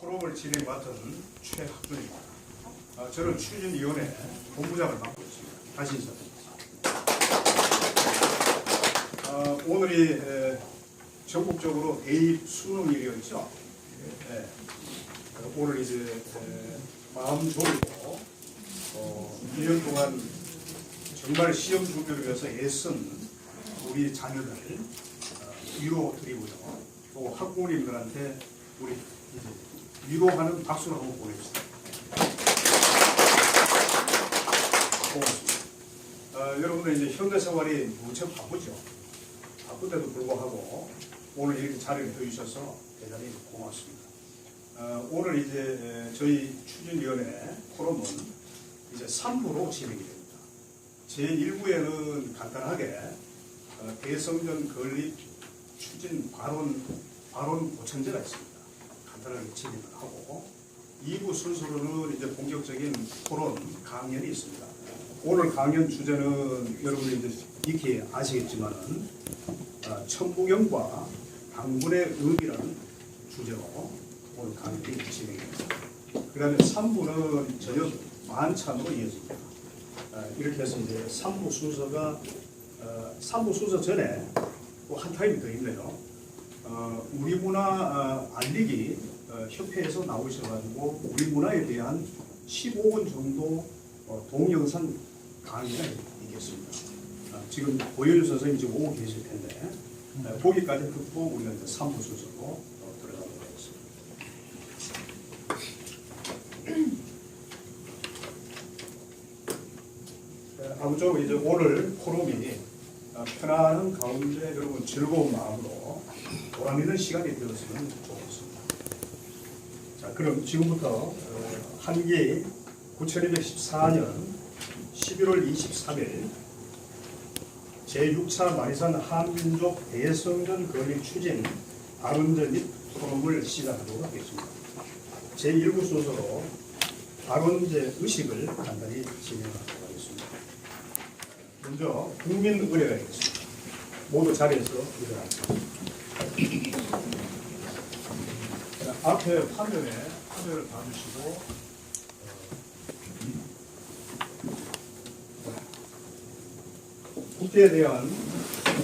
포럼을 진행 맡은 최학준입니다. 아, 저는 추진위원회 본부장을 맡고 있습니다. 다시 인사드립니다. 아, 오늘이 에, 전국적으로 대입 수능일이었죠. 예, 어, 오늘 이제 에, 마음 졸이고 어, 1년 동안 정말 시험 준비를 위해서 애쓴 우리 자녀들 어, 위로 드리고요. 또 학부모님들한테 우리 위로하는 박수를 한번 보냅시다. 어, 여러분들 이제 현대 생활이 무척 바쁘죠. 바쁜데도 불구하고 오늘 이렇게 자리를 해주셔서 대단히 고맙습니다. 어, 오늘 이제 에, 저희 추진위원회 포럼은 이제 3부로 진행이 됩니다. 제1부에는 간단하게 어, 대성전 건립 추진 발언, 발언 고천제가 있습니다. 간단하게 진행을 하고 2부 순서로는 이제 본격적인 토론 강연이 있습니다. 오늘 강연 주제는 여러분이 이제 익히 아시겠지만은 어, 천부경과 당분의 의미라는 주제로 오늘 강연이 진행됩니다. 그 다음에 3부는 저녁 만찬으로 이어집니다. 어, 이렇게 해서 이제 3부 순서가 어, 3부 순서 전에 또 한 타임이 더 있네요. 어, 우리 문화 어, 알리기 어, 협회에서 나오셔가지고 우리 문화에 대한 15분 정도 어, 동영상 강의가 있겠습니다. 어, 지금 고현주 선생님 지금 오고 계실 텐데 어, 거기까지 듣고 우리가 이제 3부 순서로 어, 들어가도록 하겠습니다. 네, 아무쪼록 이제 오늘 포럼이 어, 편안한 가운데 여러분 즐거운 마음으로 있는 시간이 되었으면 좋겠습니다. 자, 그럼 지금부터 어, 한기 9214년 11월 23일 제6차 마리산 한민족 대성전 건립 추진 발언전 및 토론을 시작하도록 하겠습니다. 제1부 순서로 발언제 의식을 간단히 진행하도록 하겠습니다. 먼저 국민 의례가 있겠습니다. 모두 자리에서. 자, 앞에 화면에 화면을 봐주시고 어, 국대에 대한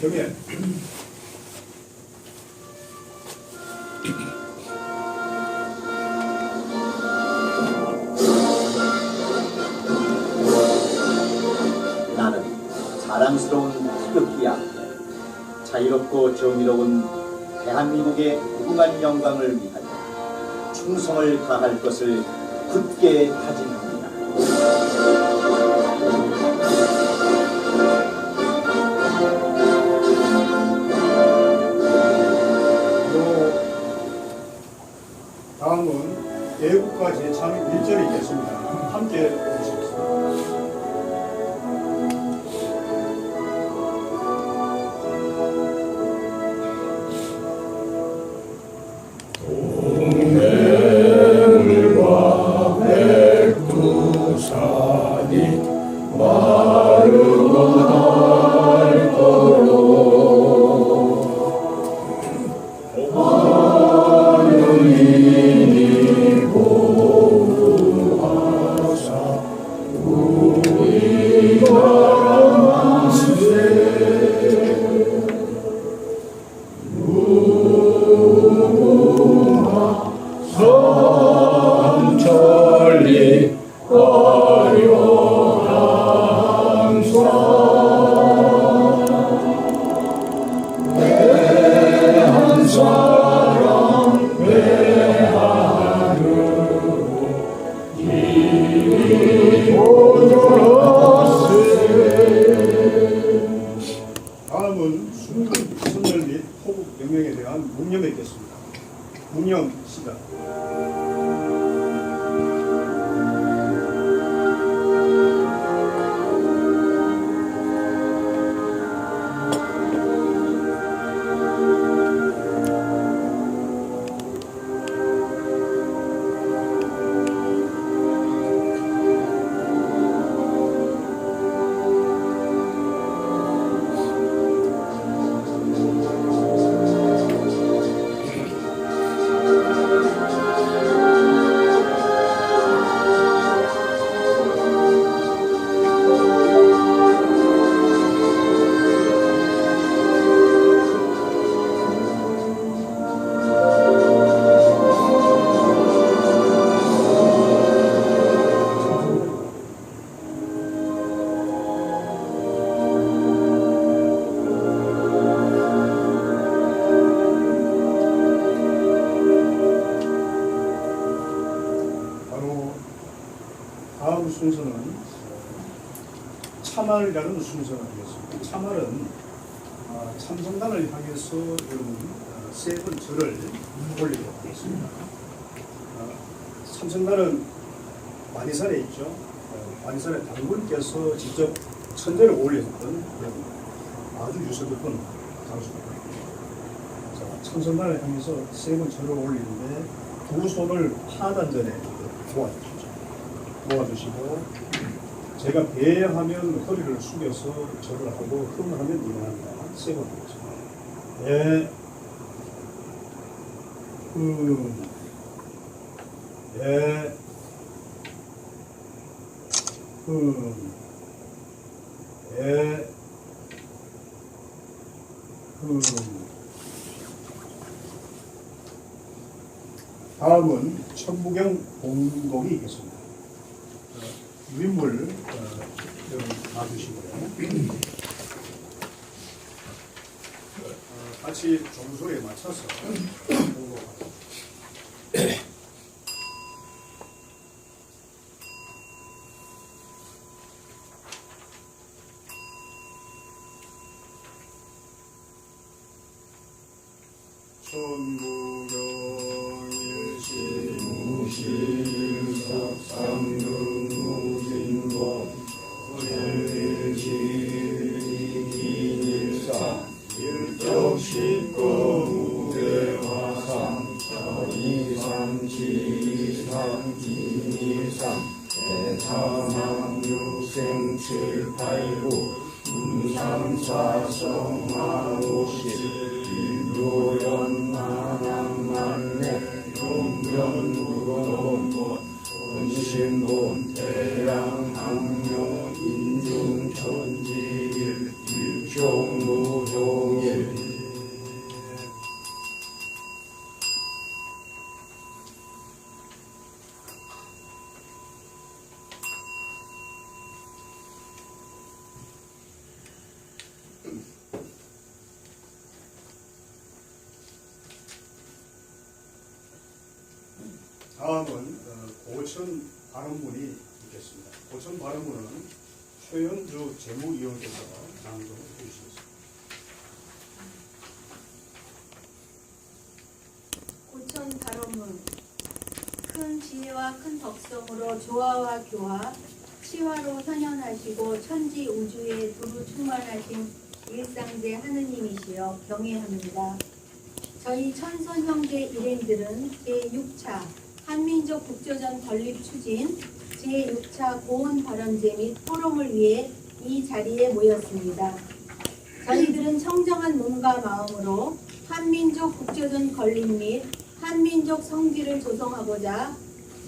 경애 나는 자랑스러운 태극기 앞에 자유롭고 정의로운 대한민국의 무궁한 영광을 위하여 충성을 다할 것을 굳게 다짐합니다. 순서는 참말이라는 순서가 되겠습니다. 참말은 어, 참성단을 향해서 여러분 어, 세번 절을 올리도록 되겠습니다. 어, 참성단은 만이산에 있죠. 어, 만이산에 당군께서 직접 천대를 올렸던 그런 아주 유서 깊은 장소입니다. 자, 참성단을 향해서 세번 절을 올리는데 두 손을 파단전에 모아주시죠. 모아주시고 제가 배하면 허리를 숙여서 절을 하고 흥하면 일어납니다. 세번 하겠습니다. 배, 흥, 배, 흥, 배, 흥. 다음은 천부경 공곡이 있겠습니다. 어, 유인물 어, 여러분 놔주시고요. 어, 같이 종소리에 맞춰서 다음은 최현주 재무위원께서 낭독을 해주시겠습니다. 고천 발언문 큰 지혜와 큰 덕성으로 조화와 교화 치화로 선현하시고 천지 우주에 두루 충만하신 일상제 하느님이시여 경외합니다. 저희 천선 형제 일행들은 제6차 한민족 국조전 건립 추진 제6차 고원 발언제 및 포럼을 위해 이 자리에 모였습니다. 저희들은 청정한 몸과 마음으로 한민족 국조전 건립 및 한민족 성지를 조성하고자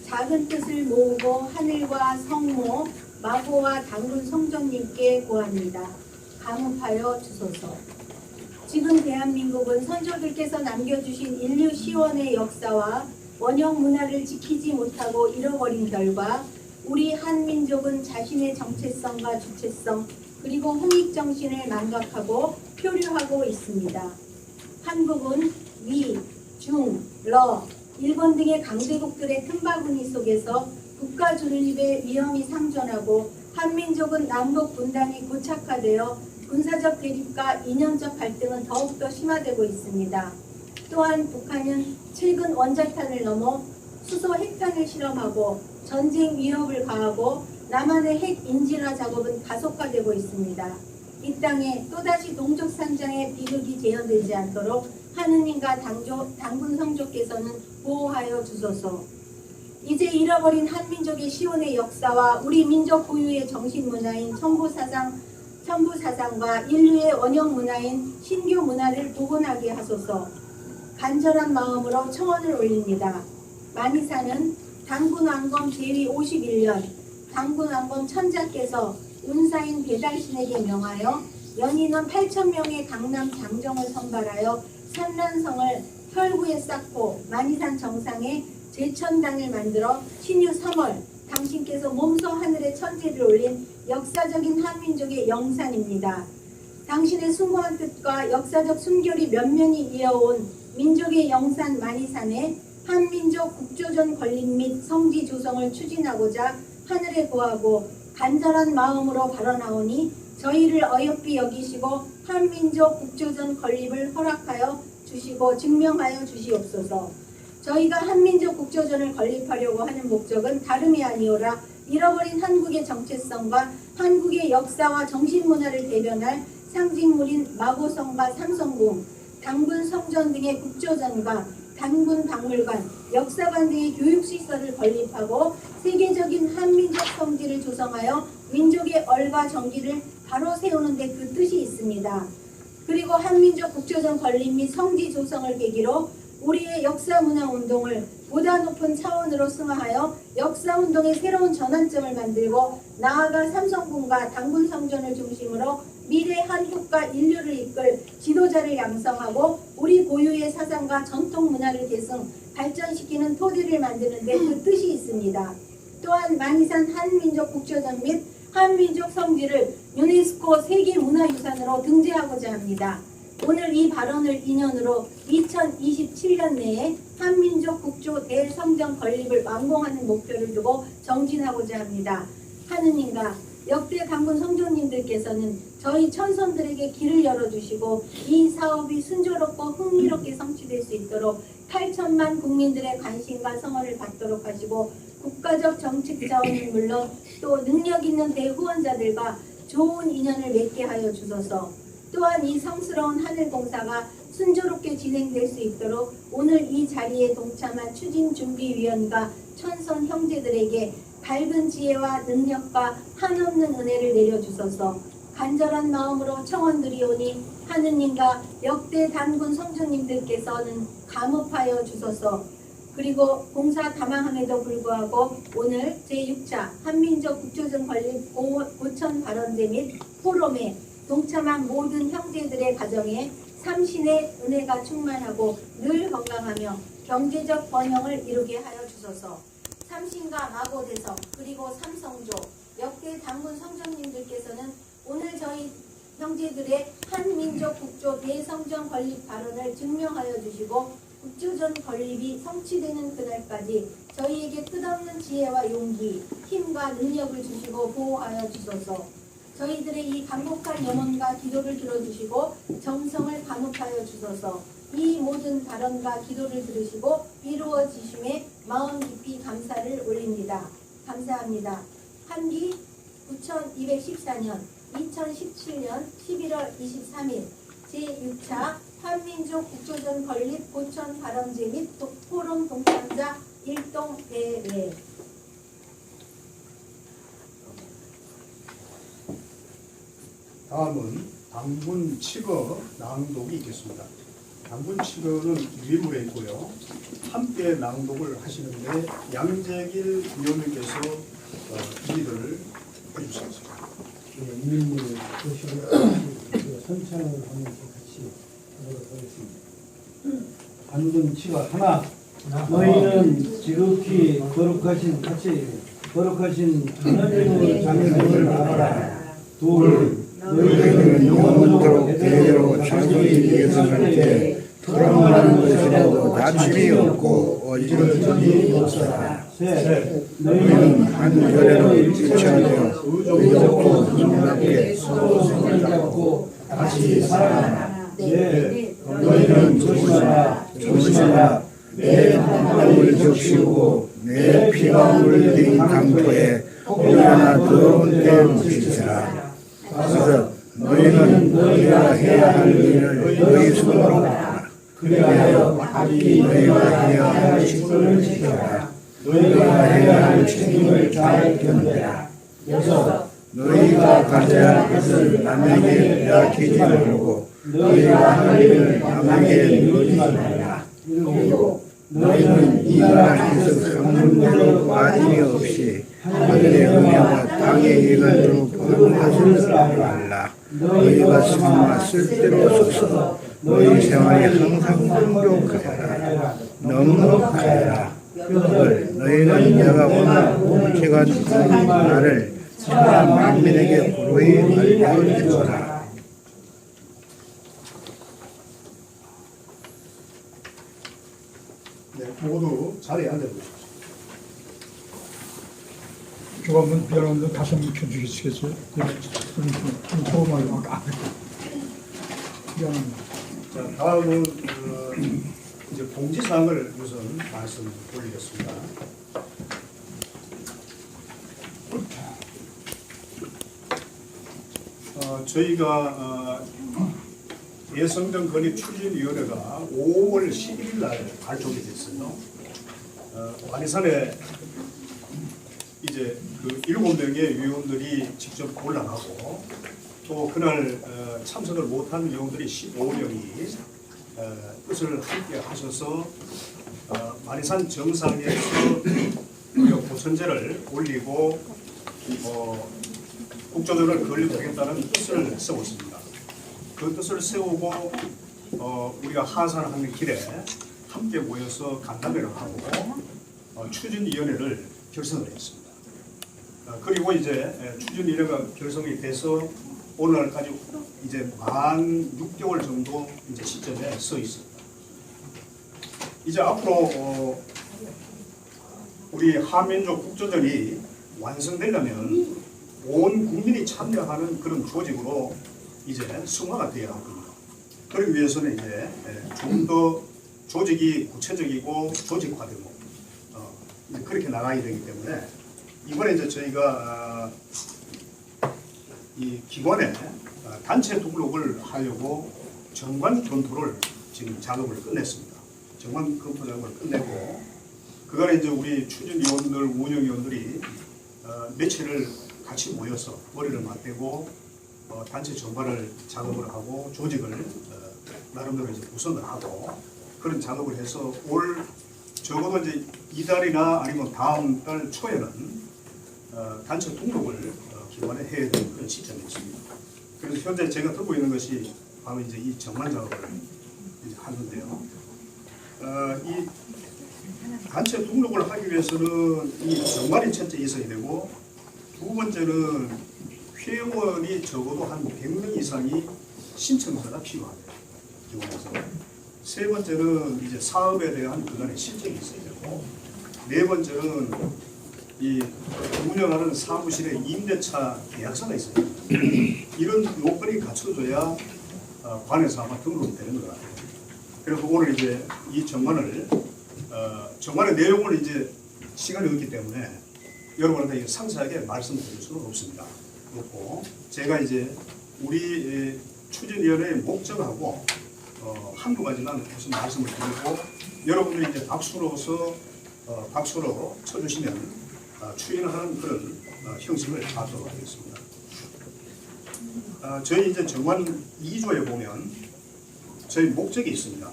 작은 뜻을 모으고 하늘과 성모, 마고와 당군 성전님께 고합니다. 감업하여 주소서. 지금 대한민국은 선조들께서 남겨주신 인류 시원의 역사와 원형 문화를 지키지 못하고 잃어버린 결과 우리 한민족은 자신의 정체성과 주체성 그리고 홍익 정신을 망각하고 표류하고 있습니다. 한국은 미, 중, 러, 일본 등의 강대국들의 틈바구니 속에서 국가 존립의 위험이 상존하고 한민족은 남북 분단이 고착화되어 군사적 대립과 이념적 갈등은 더욱더 심화되고 있습니다. 또한 북한은 최근 원자탄을 넘어 수소 핵탄을 실험하고 전쟁 위협을 가하고 남한의 핵 인질화 작업은 가속화되고 있습니다. 이 땅에 또다시 동족 산장의 비극이 재현되지 않도록 하느님과 당조, 당군 성조께서는 보호하여 주소서. 이제 잃어버린 한민족의 시온의 역사와 우리 민족 고유의 정신 문화인 천부 사상, 천부 사상과 인류의 원형 문화인 신교 문화를 복원하게 하소서. 간절한 마음으로 청원을 올립니다. 만이사는 당군왕검 제위 51년 당군왕검 천자께서 운사인 배달신에게 명하여 연인원 8천명의 강남 장정을 선발하여 산란성을 혈구에 쌓고 만이산 정상에 제천당을 만들어 신유 3월 당신께서 몸소 하늘에 천재를 올린 역사적인 한민족의 영산입니다. 당신의 숭고한 뜻과 역사적 순결이 면면히 이어온 민족의 영산 만이산에 한민족 국조전 건립 및 성지 조성을 추진하고자 하늘에 구하고 간절한 마음으로 발언하오니 저희를 어여삐 여기시고 한민족 국조전 건립을 허락하여 주시고 증명하여 주시옵소서. 저희가 한민족 국조전을 건립하려고 하는 목적은 다름이 아니오라 잃어버린 한국의 정체성과 한국의 역사와 정신문화를 대변할 상징물인 마고성과 삼성궁, 당군 성전 등의 국조전과 단군 박물관, 역사관 등의 교육시설을 건립하고 세계적인 한민족 성지를 조성하여 민족의 얼과 정기를 바로 세우는 데 그 뜻이 있습니다. 그리고 한민족 국조전 건립 및 성지 조성을 계기로 우리의 역사 문화 운동을 보다 높은 차원으로 승화하여 역사 운동의 새로운 전환점을 만들고 나아가 삼성군과 당군 성전을 중심으로 미래 한국과 인류를 이끌 지도자를 양성하고 우리 고유의 사상과 전통 문화를 계승 발전시키는 토대를 만드는 데 그 뜻이 있습니다. 또한 만이산 한민족 국조전 및 한민족 성지를 유네스코 세계문화유산으로 등재하고자 합니다. 오늘 이 발언을 인연으로 2027년 내에 한민족 국조 대성전 건립을 완공하는 목표를 두고 정진하고자 합니다. 하느님과 역대 강군 성도님들께서는 저희 천선들에게 길을 열어주시고 이 사업이 순조롭고 흥미롭게 성취될 수 있도록 8천만 국민들의 관심과 성원을 받도록 하시고 국가적 정책 자원은 물론 또 능력 있는 대후원자들과 좋은 인연을 맺게 하여 주소서. 또한 이 성스러운 하늘 공사가 순조롭게 진행될 수 있도록 오늘 이 자리에 동참한 추진준비위원과 천선 형제들에게 밝은 지혜와 능력과 한없는 은혜를 내려주소서 간절한 마음으로 청원드리오니 하느님과 역대 단군 성주님들께서는 감업하여 주소서 그리고 공사 다망함에도 불구하고 오늘 제6차 한민족 건립 고- 고천 발언제 및 포럼에 동참한 모든 형제들의 가정에 삼신의 은혜가 충만하고 늘 건강하며 경제적 번영을 이루게 하여 주소서. 삼신과 마고대성 그리고 삼성조 역대 당군 성전님들께서는 오늘 저희 형제들의 한민족 국조 대성전 건립 발언을 증명하여 주시고 국조전 건립이 성취되는 그날까지 저희에게 끝없는 지혜와 용기, 힘과 능력을 주시고 보호하여 주소서. 저희들의 이 간곡한 염원과 기도를 들어주시고 정성을 감옥하여 주소서. 이 모든 발언과 기도를 들으시고 이루어지심에 마음 깊이 감사를 올립니다. 감사합니다. 한기 9214년 2017년 11월 23일 제6차 한민족 국조전 건립 고천 발언제 및 포럼 동참자 일동 대회 다음은 당분 칙어 낭독이 있겠습니다. 당분 칙어는 위문에 있고요. 함께 낭독을 하시는데 양재길 위원님께서 어, 리드를 해주시겠습니다. 인민을 보시고 그 선창을 하면서 같이 하도록 하겠습니다. 단군 치가 하나 너희는 지극히 거룩하신 같이 거룩하신 하나님의 장애물을 알아라. 둘 너희는 영원토록 대대로 자기 예수할 때 토ram하는 것이라도 다침이 없고 어지러짐이 없어라. 셋 너희는 한 결에로 일치하여 의롭고 힘답게 서로 손을 잡고 다시 살아가라. 넷 너희는 조심하라 조심하라 내 한발을 적시고 내 피가 물린 강토에 혹여나 더러운 때 묻히시라. 다섯 너희는 너희가 해야 할 일을 너희 손으로. 그리하여 각기 너희가 해야 할 직분을 지켜라. 너희가 해야 할 책임을 잘 견뎌라. 여섯 너희가 가져야 할 것을 남에게 빼앗기지 말고 너희가 할 일을 남에게 미루지 말라. 일곱 너희는 이 나라에서 강물로 빠짐이 없이 하늘의 은혜와 땅의 일을 보는 것을 알라. 너희가 스스로 쓸데로 서서 너희 생활에 항상 풍족하여라. 넉넉하여라. 여덟 너희는 내가 오늘 제가 주는 말을 사람 만민에게 고로히 알려주라. 네, 모두 자리에 앉아주십시오. 누가 한번 미안한데 다시 한번 펴주시겠어요? 좀 소음을 막 안. 미안합니다. 자, 다음은 어, 이제 공지사항을 우선 말씀드리겠습니다. 어, 저희가 어, 예성정 건립 추진위원회가 5월 11일 날 발족이 됐어요. 어, 완산에 이제 그 일곱 명의 위원들이 직접 올라가고 또 그날 어, 참석을 못한 위원들이 15명이 어, 뜻을 함께 하셔서 어, 마리산 정상에서 우리가 고천제를 올리고 어, 국조전을 건립하겠다는 뜻을 세웠습니다. 그 뜻을 세우고 어, 우리가 하산하는 길에 함께 모여서 간담회를 하고 어, 추진위원회를 결성을 했습니다. 어, 그리고 이제 에, 추진위원회가 결성이 돼서 오늘날까지 이제 만 6개월 정도 이제 시점에 서 있습니다. 이제 앞으로 어, 우리 한민족 국조전이 완성되려면 온 국민이 참여하는 그런 조직으로 이제 승화가 되어야 합니다. 그러기 위해서는 이제 좀 더 조직이 구체적이고 조직화되고 어, 그렇게 나가야 되기 때문에 이번에 이제 저희가 아, 이 기관에 아, 단체 등록을 하려고 정관 검토를 지금 작업을 끝냈습니다. 정관 검토 작업을 끝내고 그간에 이제 우리 추진위원들, 운영위원들이 어, 며칠을 같이 모여서 머리를 맞대고 어, 단체 정관을 작업을 하고 조직을 어, 나름대로 이제 구성을 하고 그런 작업을 해서 올 적어도 이제 이달이나 아니면 다음 달 초에는 어, 단체 등록을 어, 기관에 해야 되는 그런 시점이 있습니다. 그래서 현재 제가 듣고 있는 것이 바로 이제 이 정관 작업을 이제 하는데요. 어, 이 단체 등록을 하기 위해서는 이 정관이 첫째 있어야 되고 두 번째는 회원이 적어도 한 100명 이상이 신청서가. 기관에서. 세 번째는 이제 사업에 대한 그간의 실적이 있어야 되고 네 번째는 이 운영하는 사무실의 임대차 계약서가 됩니다. 이런 요건이 갖춰져야 어, 관에서 아마 등록이 되는 것 같아요. 그래서 오늘 이제 이 정관을 어, 정관의 내용을 이제 시간이 없기 때문에 여러분한테 상세하게 말씀드릴 수는 없습니다. 그렇고 제가 이제 우리 에, 추진위원회의 목적하고 어, 한두 가지만 무슨 말씀을 드리고 여러분들이 이제 박수로서 어, 박수로 쳐주시면 어, 추인하는 그런 어, 형식을 갖도록 하겠습니다. 어, 저희 이제 정관 2조에 보면 저희 목적이 있습니다.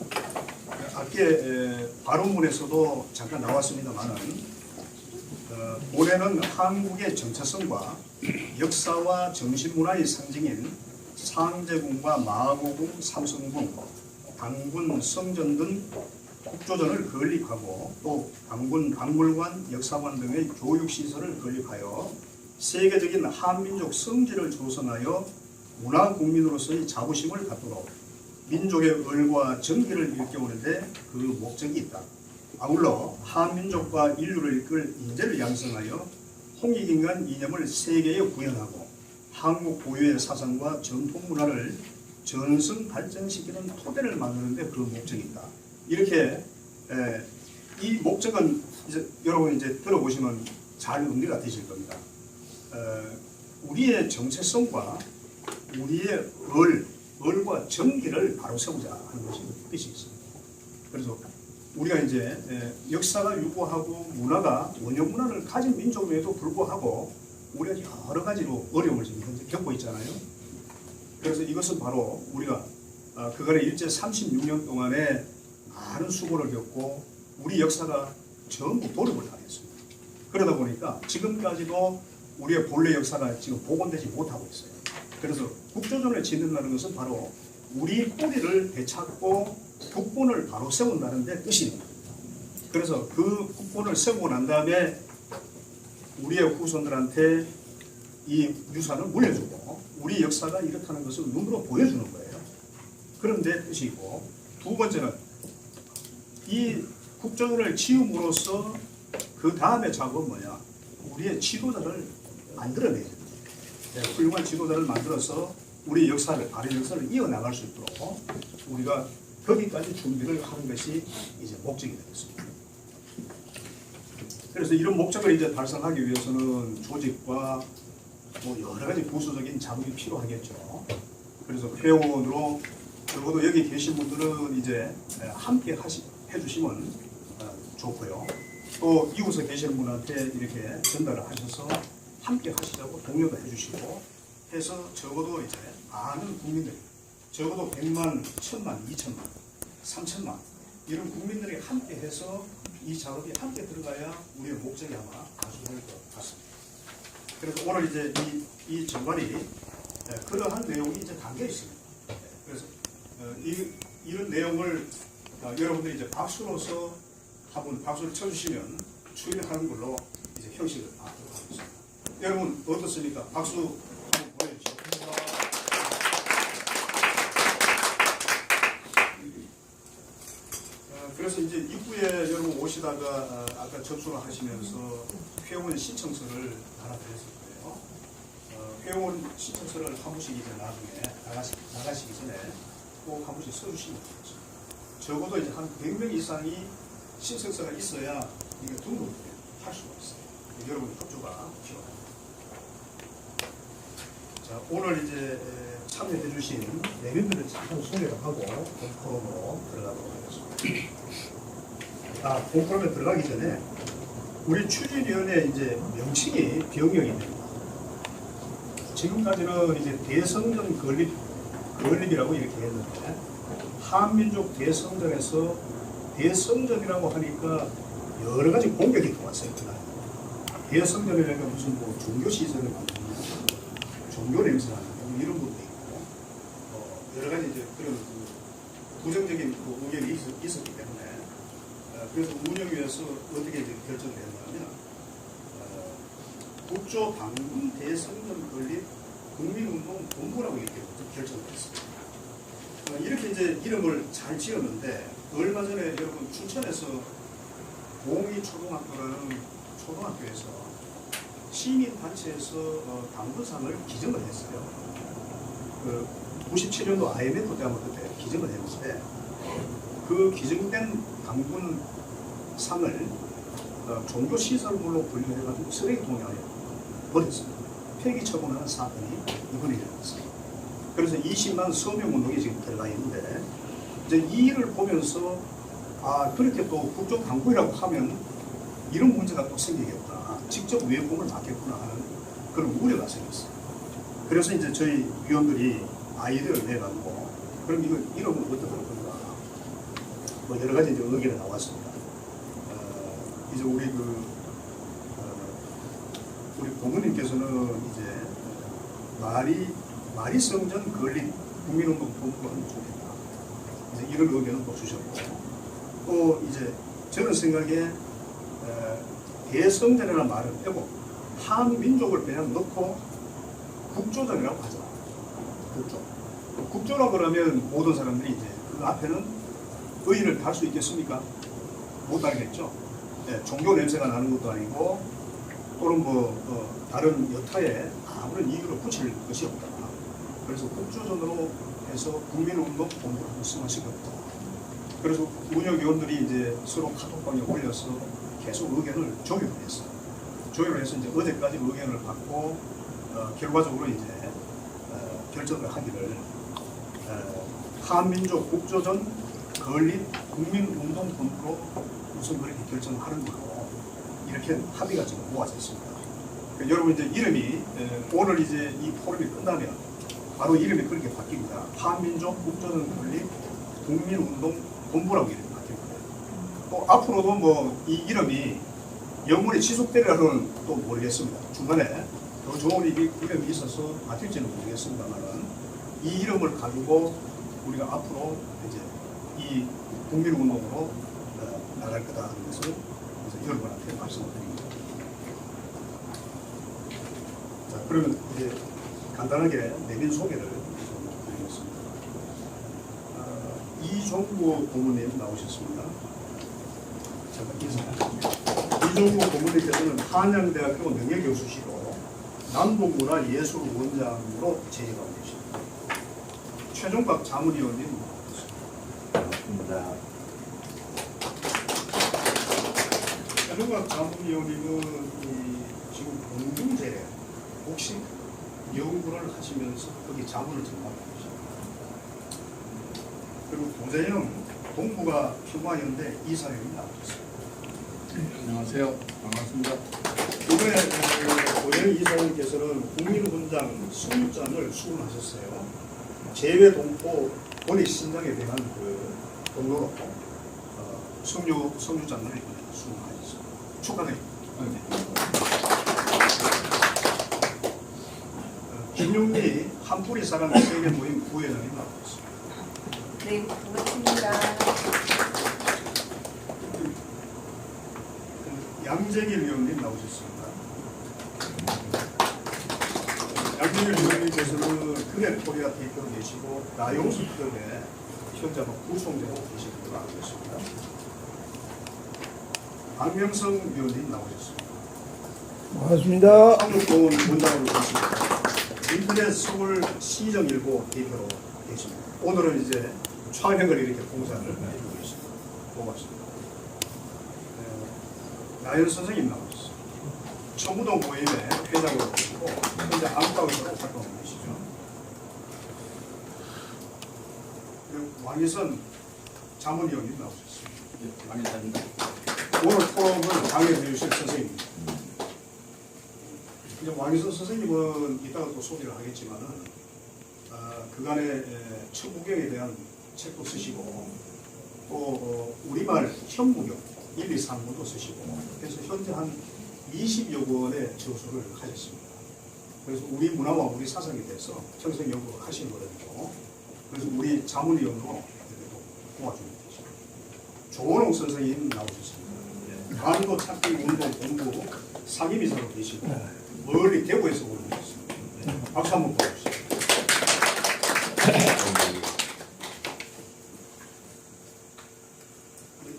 앞에 에, 발언문에서도 잠깐 나왔습니다만은 어, 올해는 한국의 정체성과 역사와 정신문화의 상징인 상제궁과 마고궁, 삼성궁, 당군, 성전 등 국조전을 건립하고 또 당군, 박물관, 역사관 등의 교육시설을 건립하여 세계적인 한민족 성지를 조성하여 문화국민으로서의 자부심을 갖도록 민족의 을과 정기를 일깨우는데 그 목적이 있다. 아울러 한민족과 인류를 이끌 인재를 양성하여 홍익인간 이념을 세계에 구현하고 한국 고유의 사상과 전통 문화를 전승 발전시키는 토대를 만드는 데 그 목적이 있다. 이렇게 에, 이 목적은 이제 여러분 이제 들어보시면 잘 의미가 되실 겁니다. 에, 우리의 정체성과 우리의 을, 을과 정기를 바로 세우자 하는 것이 뜻이 있습니다. 그래서 우리가 이제 에, 역사가 유구하고 문화가 원형 문화를 가진 민족임에도 불구하고 우리가 여러 가지로 어려움을 지금 현재 겪고 있잖아요. 그래서 이것은 바로 우리가 아, 그간의 일제 36년 동안에 많은 수고를 겪고 우리 역사가 전부 돌입을 당했습니다. 그러다 보니까 지금까지도 우리의 본래 역사가 지금 복원되지 못하고 있어요. 그래서 국조전을 짓는다는 것은 바로 우리 뿌리를 되찾고 국본을 바로 세운다는 데 겁니다. 그래서 그 국본을 세우고 난 다음에 우리의 후손들한테 이 유산을 물려주고 우리 역사가 이렇다는 것을 눈으로 보여주는 거예요. 그런 데 뜻이 있고 두 번째는 이 국조전을 지음으로써 그 다음에 작업은 뭐냐? 우리의 지도자를 만들어내야 됩니다. 네, 훌륭한 지도자를 만들어서 우리 역사를 바른 역사를 이어나갈 수 있도록 우리가 거기까지 준비를 하는 것이 이제 목적이 되겠습니다. 그래서 이런 목적을 이제 달성하기 위해서는 조직과 뭐 여러 가지 부수적인 자금이 필요하겠죠. 그래서 회원으로 적어도 여기 계신 분들은 이제 함께 하시, 해주시면 어, 좋고요. 또 이곳에 계시는 분한테 이렇게 전달을 하셔서 함께 하시자고 독려도 해주시고 해서 적어도 이제 많은 국민들 적어도 100만, 1000만, 2000만, 3000만 이런 국민들이 함께 해서 이 작업이 함께 들어가야 우리의 목적이 아마 가수될 것 같습니다. 그래서 오늘 이제 이, 이 정관이 예, 그러한 내용이 이제 담겨 있습니다. 예, 그래서 어, 이, 이런 내용을 어, 여러분들이 이제 박수로서 한번 박수를 쳐주시면 추인하는 걸로 이제 형식을 하도록 하겠습니다. 여러분 어떻습니까? 박수 한번 보내주시죠. 어, 그래서 이제 입구에 여러분 오시다가 어, 아까 접수를 하시면서 회원 신청서를 하나 드렸을 거예요. 어, 회원 신청서를 한 번씩 이제 나중에 나가시, 나가시기 전에 꼭한 번씩 써주시면 좋겠습니다. 적어도 이제 한 100명 이상이 신청서가 있어야 이게 등록을 할 수가 있어요. 여러분 협조가 필요합니다. 자, 오늘 이제 참여해 주신 내면들을 잠깐 소개를 하고 본포럼으로 들어가도록 하겠습니다. 아, 본포럼에 들어가기 전에 우리 추진위원회 이제 명칭이 됩니다. 지금까지는 이제 대성전 건립, 건립이라고 이렇게 했는데 한민족 대성전에서 대성전이라고 하니까 여러 가지 공격이 들어왔어요. 대성전이라니까 무슨 뭐 종교 시설을 만드는 종교 냄새 나는 뭐 이런 것도 있고 어, 여러 가지 이제 그런 그 부정적인 그 의견이 있었, 있었기 때문에 어, 그래서 운영위에서 어떻게 이제 결정되었냐면 어, 국조 당군 대성전 건립 국민운동 본부라고 이렇게 결정됐습니다. 어, 이렇게 이제 이름을 잘 지었는데 얼마 전에 여러분 춘천에서 공이 초등학교라는 초등학교에서 시민단체에서 어, 당분상을 기증을 했어요. 그 97년도 IMF 때 한번 그때 기증을 했는데 그 기증된 당분 상을 어, 종교시설물로 분류해가지고 쓰레기통에 버렸어요. 폐기 처분하는 사건이 이번에 일어났어요. 그래서 20만 서명 운동이 지금 들어가 있는데 이제 이 일을 보면서 아 그렇게 또 국정 당국이라고 하면 이런 문제가 또 생기겠구나 직접 외국을 맡겠구나 하는 그런 우려가 생겼어요. 그래서 이제 저희 위원들이 아이디어를 내가지고 그럼 이거 이름을 어떻게 할 건가 뭐 여러 가지 이제 의견이 나왔습니다. 어, 이제 우리 그 어, 우리 부모님께서는 이제 말이 말이 성전 건립 국민운동 본부가 하면 좋겠다. 이제 이런 의견을 또 주셨고 또 이제 저는 생각에 에, 대성전이라는 말을 빼고 한민족을 그냥 넣고 국조전이라고 하자. 국조. 국조라고 그러면 모든 사람들이 이제 그 앞에는 의인을 달 수 있겠습니까? 못 달겠죠. 예, 종교 냄새가 나는 것도 아니고 또는 뭐 어, 다른 여타에 아무런 이유로 붙일 것이 없다. 그래서 국조전으로 해서 국민운동 본부를 활성화 시켰다. 그래서 운영위원들이 이제 서로 카톡방에 올려서 계속 의견을 조율을 했어요. 조율을 해서 이제 어제까지 의견을 받고 어, 결과적으로 이제 어, 결정을 하기를 어, 한민족 국조전 건립 국민운동본부로 우선 그렇게 결정하는 걸로 이렇게 합의가 지금 모아졌습니다. 그 여러분 이제 이름이 에, 오늘 이제 이 포럼이 끝나면 바로 이름이 그렇게 바뀝니다. 한민족 국조전 건립 국민운동 본부라고 이름이 바뀔 거예요. 또 앞으로도 뭐 이 이름이 영원히 지속되리라는 또 모르겠습니다. 중간에 더 좋은 이- 이름이 있어서 바뀔지는 모르겠습니다만은 이 이름을 가지고 우리가 앞으로 이제 이 국민운동으로 어, 나갈 거다 하는 것을 여러분한테 말씀을 드립니다. 자, 그러면 이제 간단하게 내민 소개를 좀 드리겠습니다. 어, 이종구 고문님 나오셨습니다. 잠깐 인사드립니다. 이종구 고문님께서는 한양대학교 명예교수시고 남북문화예술원장으로 재직하고 계십니다. 최종박 자문위원님 반갑습니다. 최종박 자문위원님은 이 지금 공중재래 혹시 연구를 하시면서 거기 자문을 계십니다. 그리고 도재영 동부가 평화연대 이사님이 나오셨습니다. 안녕하세요. 반갑습니다. 이번에 그 고영 이사님께서는 국민훈장 20장을 수금하셨어요. 재외 동포 권익 신장에 대한 그 동로로 어, 성유 성유장을 수금하셨습니다. 축하드립니다. 어, 김용미 한풀이 사랑 세계 모임 부회장이 나오셨습니다. 네, 반갑습니다. 그 양재길 위원님 나오셨습니다. 양재길 위원님께서는 그랩 코리아 대표로 계시고 나용수 현재 뭐 구성되고 계신 걸로 알고 있습니다. 박명성 위원님 나오셨습니다. 반갑습니다. 한국공원 원장으로 계십니다. 인터넷 서울 시정 일보 대표로 계십니다. 오늘은 이제 촬영을 이렇게 공사를 해주고 계십니다. 고맙습니다. 네, 나연 선생님 나오셨습니다. 청부동 모임의 회장으로 계시고 현재 안방으로 활동하고 계시죠. 그리고 왕희선 자문위원님 나오셨습니다. 예, 왕인사입니다. 오늘 토론을 장애해 주실 선생님입니다. 이제 왕희선 선생님은 이따가 또 소개를 하겠지만은 어, 그간의 에, 천부경에 대한 책도 쓰시고 또 어, 우리말 현무경 1, 2, 3부도 쓰시고 그래서 현재 한 20여 권의 저서를 하셨습니다. 그래서 우리 문화와 우리 사상에 대해서 평생 연구를 하시는 거거든요. 그래서 우리 이렇게 또 도와주고 계십니다. 조원홍 선생님 나오셨습니다. 반도 찾기 운동 공부 상임이사로 계시고 멀리 대구에서 오셨습니다. 네, 박수 한번 보여주시죠.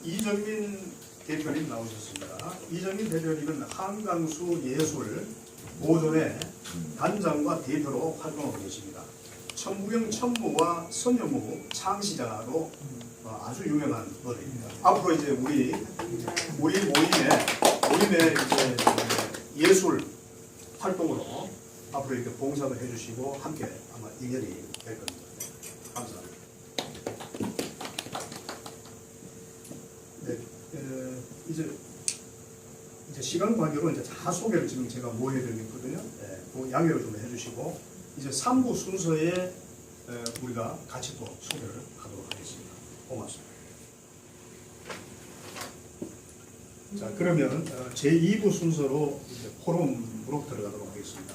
이정민 대표님 나오셨습니다. 이정민 대표님은 한강수 예술 보존의 단장과 대표로 활동하고 계십니다. 천부경 천무와 선녀무 창시자로 어, 아주 유명한 분입니다. 앞으로 이제 우리 우리 모임의 모임의 이제 예술 활동으로 앞으로 이렇게 봉사를 해주시고 함께 아마 인연이 될 겁니다. 네, 감사합니다. 네, 에, 이제 이제 시간 관계로 이제 다 소개를 지금 제가 뭐 해드리거든요. 네, 그 양해를 좀 해주시고 이제 3부 순서에 에, 우리가 같이 또 소개를 하도록 하겠습니다. 고맙습니다. 자 그러면 어, 제 2부 순서로 이제 포럼으로 들어가도록 하겠습니다.